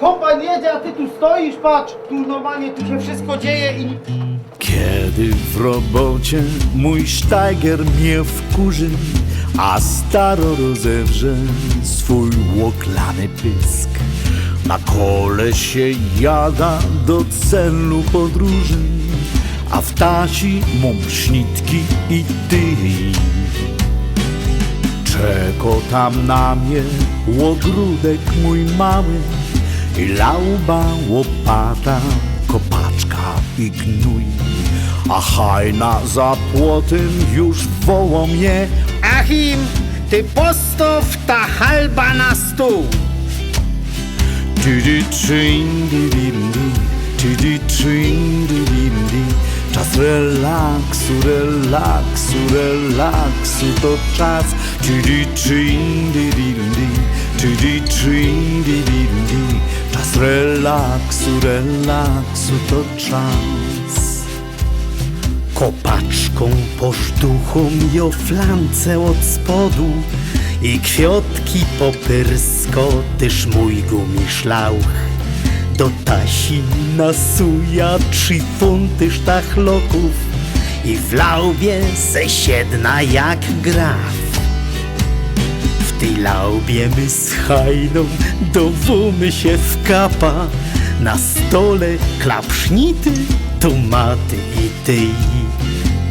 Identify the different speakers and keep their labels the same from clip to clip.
Speaker 1: Kombajn jedzie, a ty tu stoisz, patrz! Tu normalnie, tu się wszystko dzieje i...
Speaker 2: Kiedy w robocie mój sztajger mnie wkurzy, a staro rozewrze swój łoklany pysk. Na kole się jada do celu podróży, a w tasi mam śnitki i ty. Czeko tam na mnie łogródek mój mały i lauba, łopata, kopaczka i gnój. A hajna za płotem już woło mnie
Speaker 3: Achim, ty postaw ta halba na stół.
Speaker 2: Tidi trin, di, di, di, tidi trin, di, di, di. Czas relaksu, relaksu, relaksu to czas Tidi trin, di, di, di, tidi Czas relaksu, relaksu to czas
Speaker 3: Kopaczką posztuchą i o flance od spodu i kwiotki popyrsko, tyż mój gumiszlauch. Do tasi nasuja trzy funty sztachloków i w laubie se siedna jak graf. Tej laubie my z hajną dowomy się w kapa. Na stole klapsznity, tomaty i ty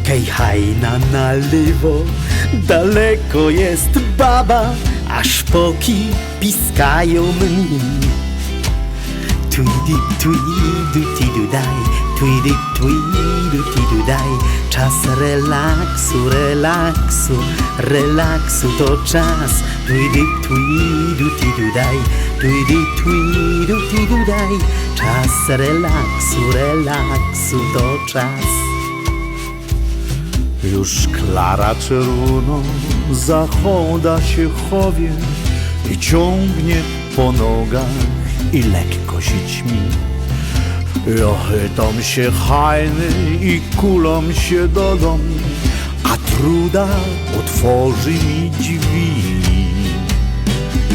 Speaker 3: Kej hajna na lewo, daleko jest baba A szpoki piskają mi. Tweedy, tweedy, tidu daj, tweedy, tweedy, tidu daj. Czas relaksu, relaksu, relaksu to czas. Tweedy, tweedy, tidu daj, tweedy, tweedy, tidu daj. Czas relaksu, relaksu to czas.
Speaker 2: Już Klara czerwono zachoda się chowie i ciągnie po nogach i lekko się ćmi. Ja chytam się hajny i kulą się do domu, a truda otworzy mi drzwi.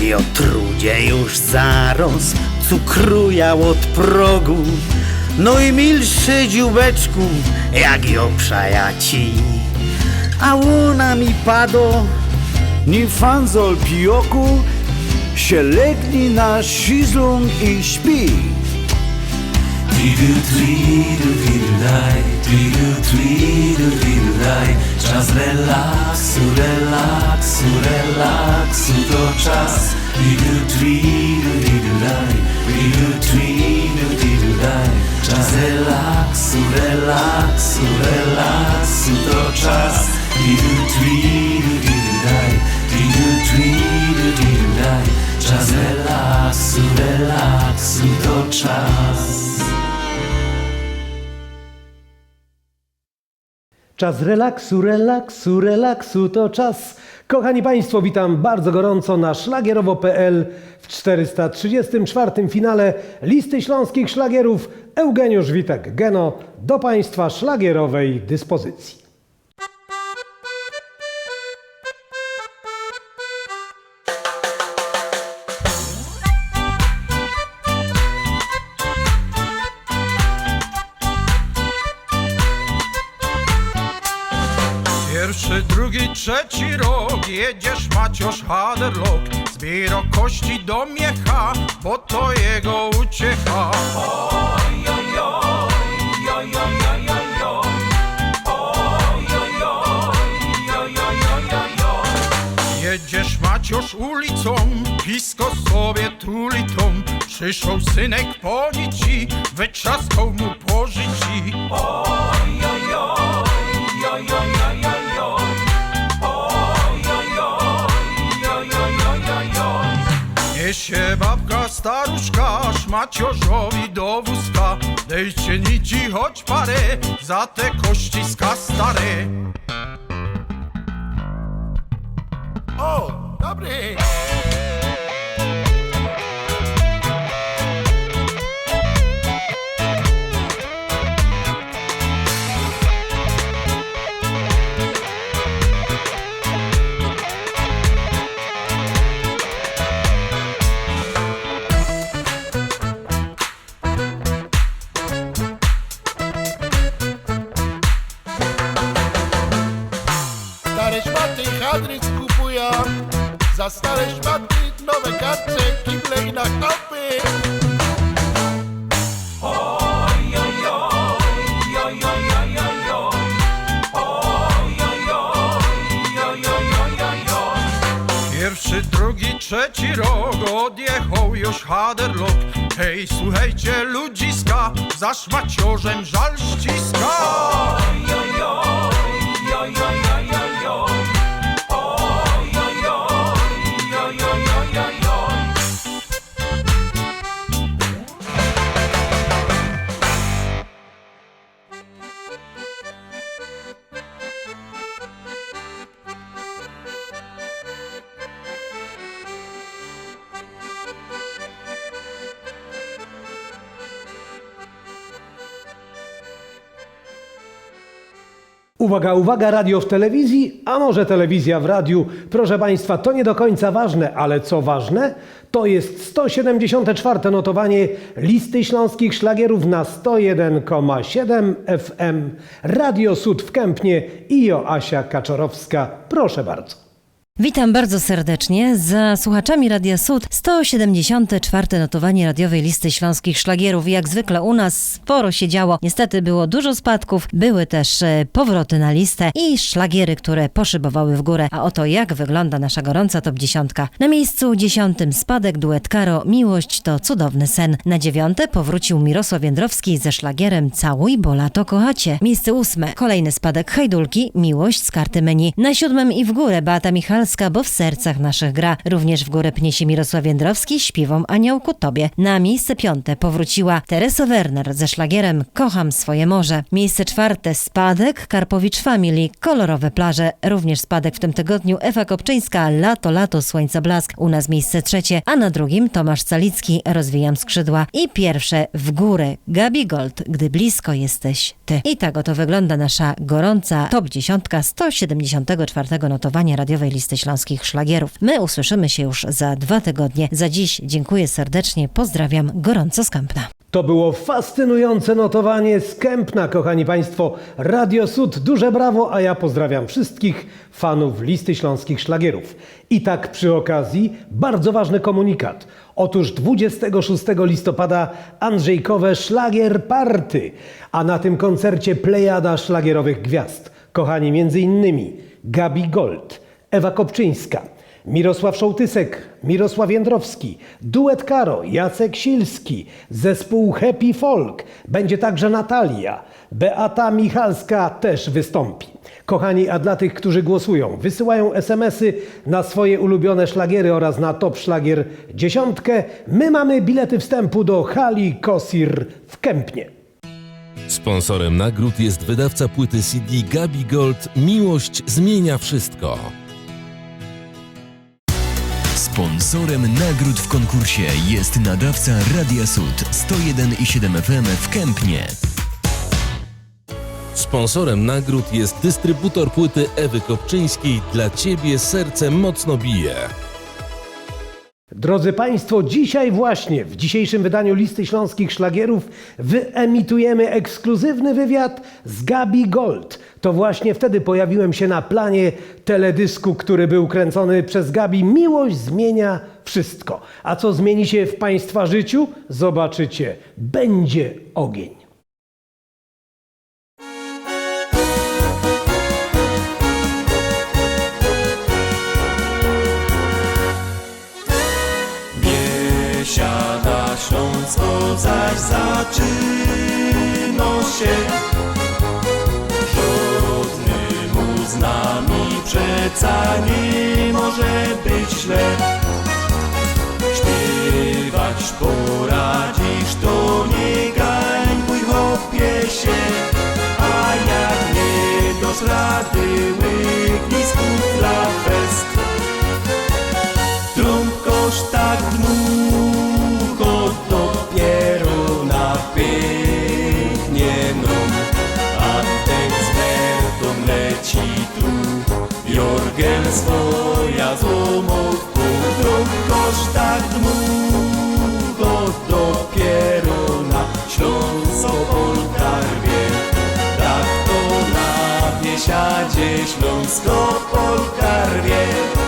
Speaker 3: I o trudzie już zarost cukrujał od progu No i milszy dziubeczku, jak ją przajaci A łuna mi padło,
Speaker 2: Ni fanzol pioku się legni na szizlung i śpi.
Speaker 4: Tridu, tridu, tridu, daj, tridu, tridu, tridu, daj. Czas relaksu, relaksu, relaksu to czas. Tridu, tridu, tridu, daj, tridu, tridu, tridu, daj. Czas relaksu, relaksu, relaksu to czas. Tridu, tridu, tridu, daj, tridu, tridu, tridu, daj. Czas relaksu, relaksu to czas.
Speaker 5: Czas relaksu, relaksu, relaksu to czas. Kochani Państwo, witam bardzo gorąco na szlagierowo.pl w 434 finale listy śląskich szlagierów. Eugeniusz Witek Geno do Państwa szlagierowej dyspozycji.
Speaker 6: Trzeci rok Jedziesz Maciosz Haderlock Zbiera kości do miecha Bo to jego uciecha Oj, oj, oj, oj, oj, oj. Jedziesz Maciosz ulicą Pisko sobie trulitą Przyszł synek po nici Wyczaskał mu po życi oj, oj, oj, oj, oj. Oj, Niesie babka staruszka szmaciorzowi do wózka Dejcie nici choć parę za te kościska stare O, dobry! much
Speaker 5: Uwaga, uwaga, radio w telewizji, a może telewizja w radiu. Proszę Państwa, to nie do końca ważne, ale co ważne, to jest 174 notowanie listy śląskich szlagierów na 101,7 FM. Radio Sud w Kępnie i Joasia Kaczorowska. Proszę bardzo.
Speaker 7: Witam bardzo serdecznie. Za słuchaczami Radia Sud 174 notowanie radiowej listy śląskich szlagierów. Jak zwykle u nas sporo się działo. Niestety było dużo spadków, były też e, powroty na listę i szlagiery, które poszybowały w górę. A oto jak wygląda nasza gorąca top dziesiątka. Na miejscu dziesiątym spadek duet Karo Miłość to cudowny sen. Na dziewiąte powrócił Mirosław Jędrowski ze szlagierem Całuj, bo lato kochacie. Miejsce ósme kolejny spadek Hajdulki Miłość z karty menu. Na siódmym i w górę Beata Michalska, bo w sercach naszych gra. Również w górę pnie się Mirosław Jędrowski śpiewą Aniołku Tobie. Na miejsce piąte powróciła Teresa Werner ze szlagierem Kocham swoje morze. Miejsce czwarte spadek Karpowicz Family Kolorowe plaże. Również spadek w tym tygodniu Ewa Kopczyńska Lato, lato, słońca blask. U nas miejsce trzecie, a na drugim Tomasz Calicki Rozwijam skrzydła. I pierwsze w górę Gabi Gold Gdy blisko jesteś ty. I tak oto wygląda nasza gorąca top dziesiątka 174 notowania radiowej listy śląskich szlagierów. My usłyszymy się już za dwa tygodnie. Za dziś dziękuję serdecznie, pozdrawiam gorąco z Kępna.
Speaker 5: To było fascynujące notowanie z Kępna, kochani Państwo. Radio Sud, duże brawo, a ja pozdrawiam wszystkich fanów listy śląskich szlagierów. I tak przy okazji bardzo ważny komunikat. Otóż 26 listopada Andrzejkowe Szlagier Party, a na tym koncercie plejada szlagierowych gwiazd. Kochani, między innymi Gabi Gold, Ewa Kopczyńska, Mirosław Szołtysek, Mirosław Jędrowski, duet Karo, Jacek Silski, zespół Happy Folk, będzie także Natalia, Beata Michalska też wystąpi. Kochani, a dla tych, którzy głosują, wysyłają SMS-y na swoje ulubione szlagiery oraz na top szlagier dziesiątkę, my mamy bilety wstępu do hali Kosir w Kępnie.
Speaker 8: Sponsorem nagród jest wydawca płyty CD Gabi Gold Miłość zmienia wszystko.
Speaker 9: Sponsorem nagród w konkursie jest nadawca Radia Sud 101,7 FM w Kępnie.
Speaker 8: Sponsorem nagród jest dystrybutor płyty Ewy Kopczyńskiej Dla Ciebie serce mocno bije.
Speaker 5: Drodzy Państwo, dzisiaj właśnie w dzisiejszym wydaniu listy śląskich szlagierów wyemitujemy ekskluzywny wywiad z Gabi Gold. To właśnie wtedy pojawiłem się na planie teledysku, który był kręcony przez Gabi. Miłość zmienia wszystko. A co zmieni się w Państwa życiu? Zobaczycie. Będzie ogień.
Speaker 4: Zaś zaczyno się. Żadny mu z nami przeca nie może być źle. Śpiewać poradzisz to nie gańbuj chopie się. A jak nie dosz rady łyknij z Swoja złomówką Trąbkosz tak dmucho dopiero na Śląsko Polkar wie Tak to na biesiadzie Śląsk Śląsko-Polka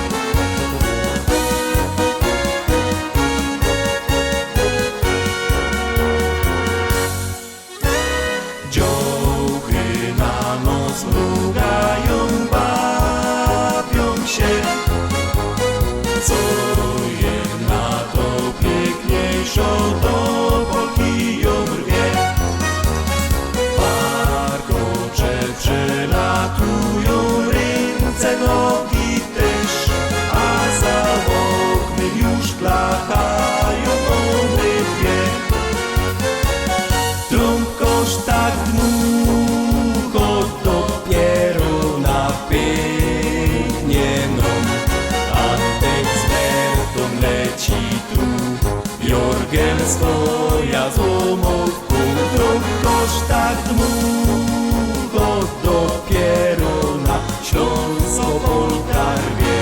Speaker 4: na Śląsko-Polka rwie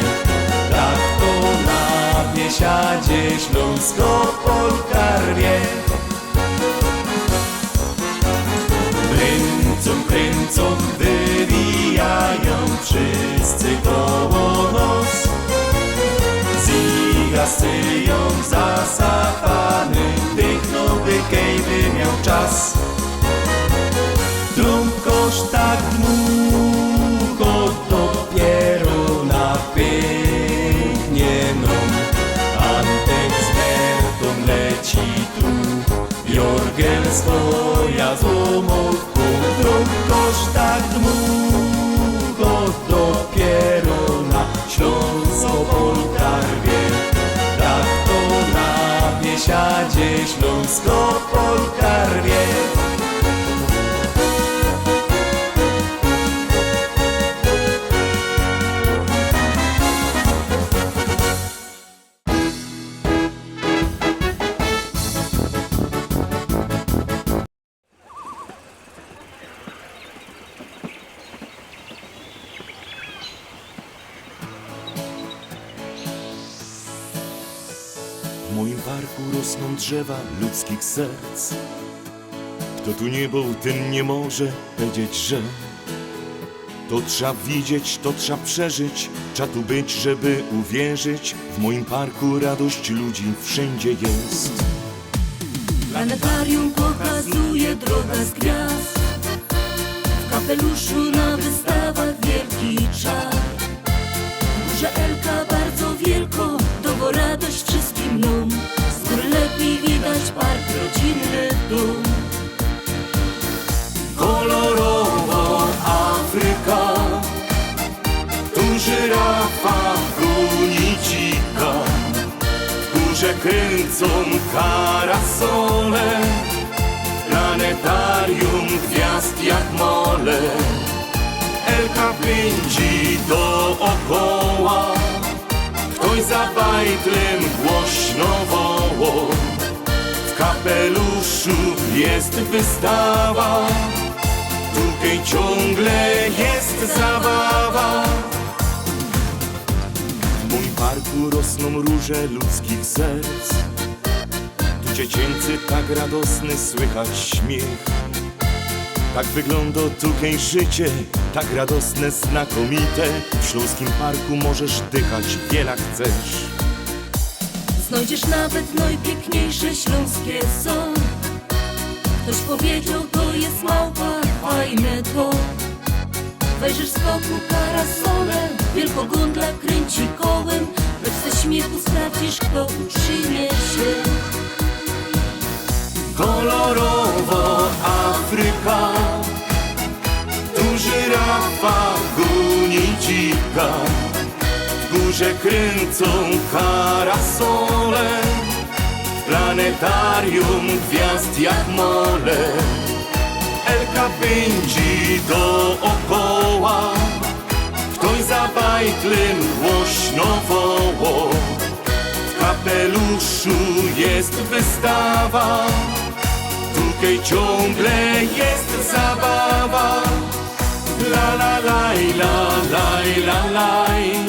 Speaker 4: Tak to na biesiadzie Śląsko-Polka rwie Kręcą, kręcą, wywijają wszyscy koło nos. Zigastyją zasapany, tych nowy miał czas Swoja złomówką Trąbkoż tak długo dopiero na Śląsko-Polka rwie Tak to na biesiadzie Śląsko-Polka rwie
Speaker 10: drzewa ludzkich serc. Kto tu nie był, ten nie może powiedzieć, że to trzeba widzieć, to trzeba przeżyć, trzeba tu być, żeby uwierzyć. W moim parku radość ludzi wszędzie jest.
Speaker 11: Planetarium pokazuje droga z gwiazd W kapeluszu na wystawach wielki czar Górze Elka rodzinny dom
Speaker 4: kolorowo Afryka Tu żyrafa goni dzika górze kręcą karasole Planetarium gwiazd jak mole. Elka pędzi dookoła Ktoś za bajtlem głośno woło kapeluszu jest wystawa, tutaj ciągle jest zabawa.
Speaker 10: W moim parku rosną róże ludzkich serc. Tu dziecięcy tak radosny słychać śmiech. Tak wygląda tutaj życie, tak radosne, znakomite. W Śląskim Parku możesz dychać, wiele chcesz.
Speaker 11: Znajdziesz nawet najpiękniejsze śląskie są. Ktoś powiedział to jest małpa, fajne to. Wejrzysz z boku parasolem Wielkogundla kręci kołem. Lecz ze śmiechu sprawdzisz kto utrzynie się.
Speaker 4: Kolorowo Afryka, tu żyrafa goni dzika. W górze kręcą karasole, planetarium gwiazd jak mole. Elka pędzi dookoła, ktoś za bajtlem głośno woło. W kapeluszu jest wystawa, tutaj ciągle jest zabawa. La la la la la la la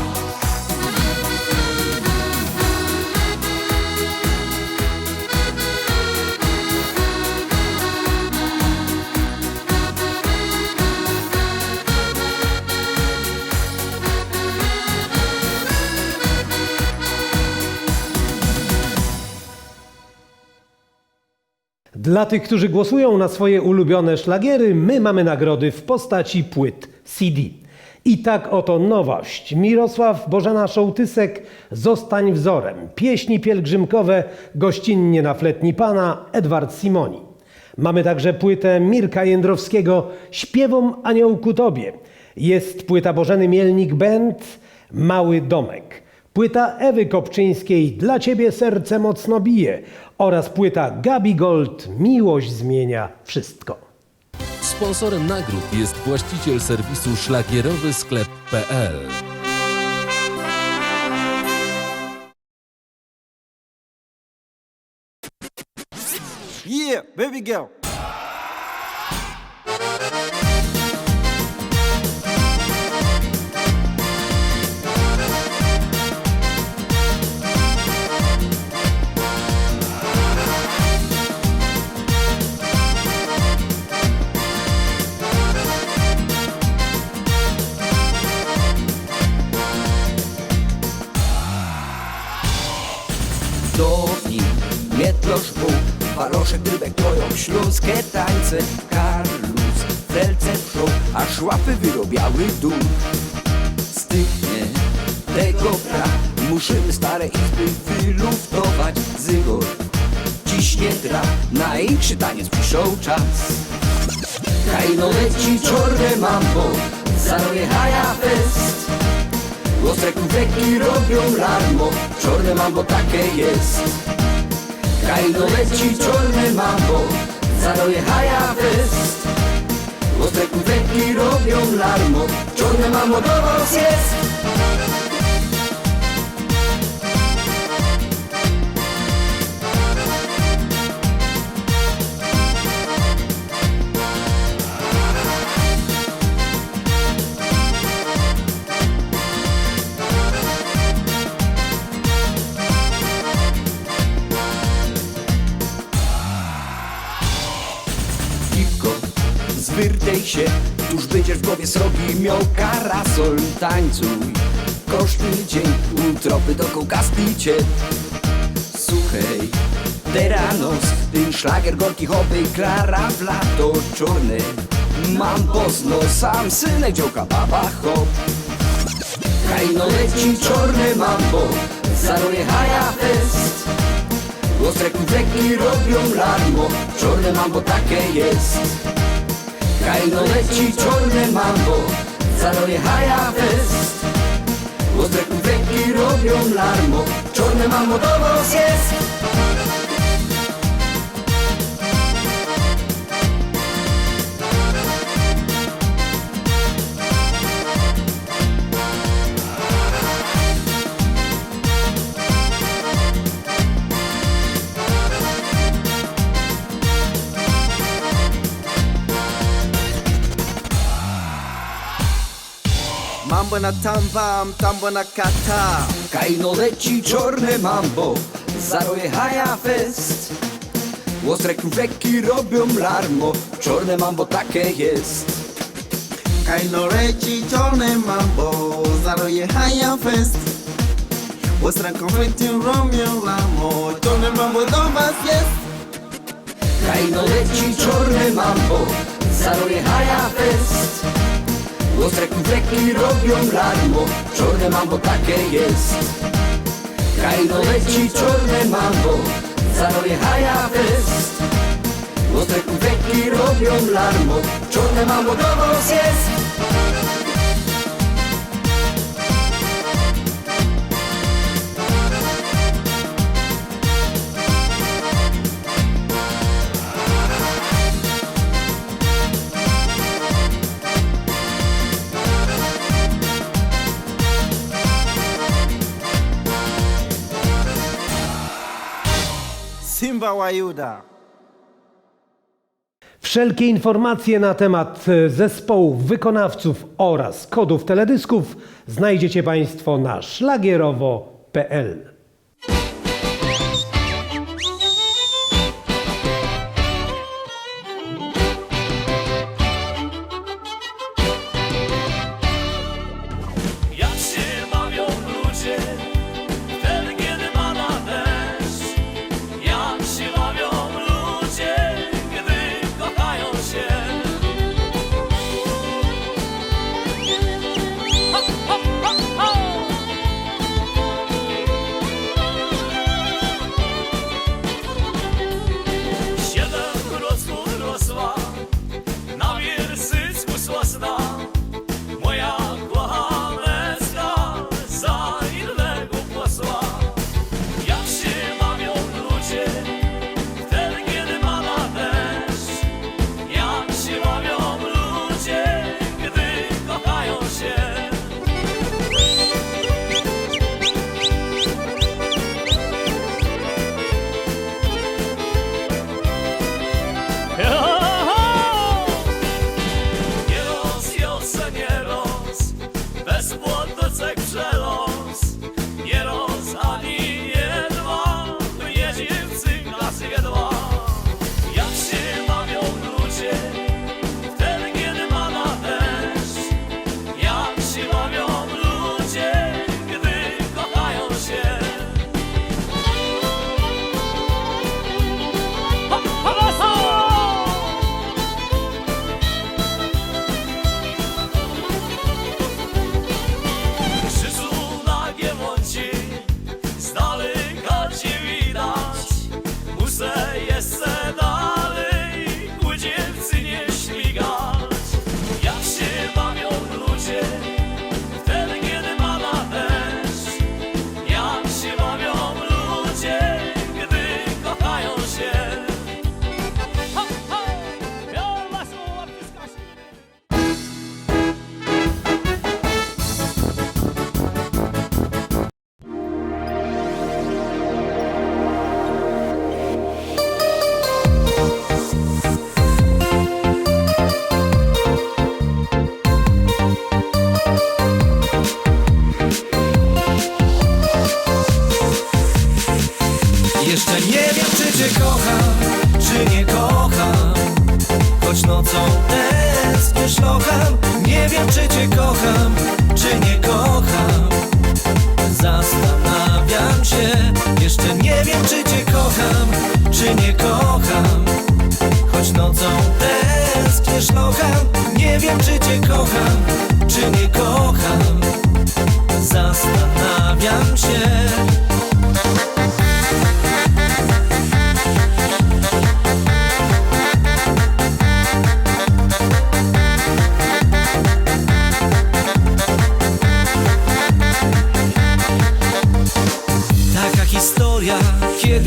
Speaker 5: Dla tych, którzy głosują na swoje ulubione szlagiery, my mamy nagrody w postaci płyt CD. I tak oto nowość. Mirosław Bożena Szołtysek, Zostań wzorem. Pieśni pielgrzymkowe, gościnnie na fletni pana, Edward Simoni. Mamy także płytę Mirka Jędrowskiego, Śpiewom aniołku tobie. Jest płyta Bożeny Mielnik Band, Mały domek. Płyta Ewy Kopczyńskiej Dla Ciebie serce mocno bije oraz płyta Gabi Gold Miłość zmienia wszystko.
Speaker 8: Sponsorem nagród jest właściciel serwisu szlagierowy sklep.pl.
Speaker 1: Yeah, baby girl.
Speaker 12: Śląskie tańce. Karlus, Felce wszą, aż łapy wyrobiały dół. Styknie tego pra, musimy stare izby wyluftować. Zygor, ciśnie tra, największy taniec piszą czas. Kajno leci czorne mambo, zaroje haja fest. Ostre kubeki robią larmo, czorne mambo takie jest. Kajno leci czorne mambo, zaroje haja fest. Ostre kubeki robią larmo, czorne mambo do was jest. Głowie srogi miał karasol, tańcuj. Kosztny dzień, utropy do kołkasticie. Słuchaj, teranos, ten szlagier gorki hobby, klara w lato czorne. Mam pozno, sam synek dziołka baba hop. Hajno leci czorne mambo, zaroje haja fest. Ostre kubeki robią larmo, czorne mambo takie jest. Hajno leci czorne mambo, zaroje haja fest. Ostre kubeki robią larmo, czorne mambo do was
Speaker 1: tam wam, tambo na kata.
Speaker 12: Kajno leci czorne mambo, zaroje haja fest. Ostre kubeki robią larmo, czorne mambo takie jest.
Speaker 1: Kajno leci czarne mambo, zaroje haja fest. Ostra konfetti robią lamo, czarne mambo do was jest.
Speaker 12: Kajno leci czorne mambo, zaroje haja fest. Ostre kubeki robią larmo, czorne mambo takie jest. Kajno leci czorne mambo, zaroje haja fest. Ostre kubeki robią larmo, czorne mambo do was jest.
Speaker 1: Juda.
Speaker 10: Wszelkie informacje na temat e, zespołów, wykonawców oraz kodów teledysków znajdziecie Państwo na szlagierowo.pl.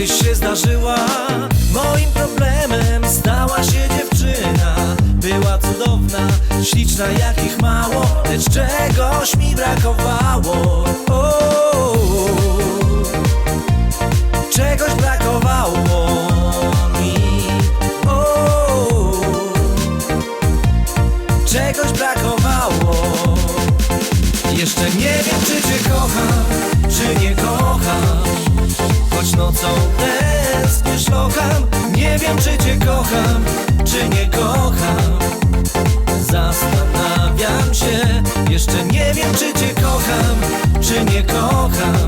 Speaker 13: kiedyś się zdarzyła Moim problemem stała się dziewczyna. Była cudowna, śliczna jakich mało Lecz czegoś mi brakowało. O, Czegoś brakowało mi. O, Czegoś brakowało. Jeszcze nie wiem czy cię kocham, czy nie kocham choć nocą. Tęsknisz locham Nie wiem czy cię kocham, czy nie kocham. Zastanawiam się, jeszcze nie wiem czy cię kocham, czy nie kocham.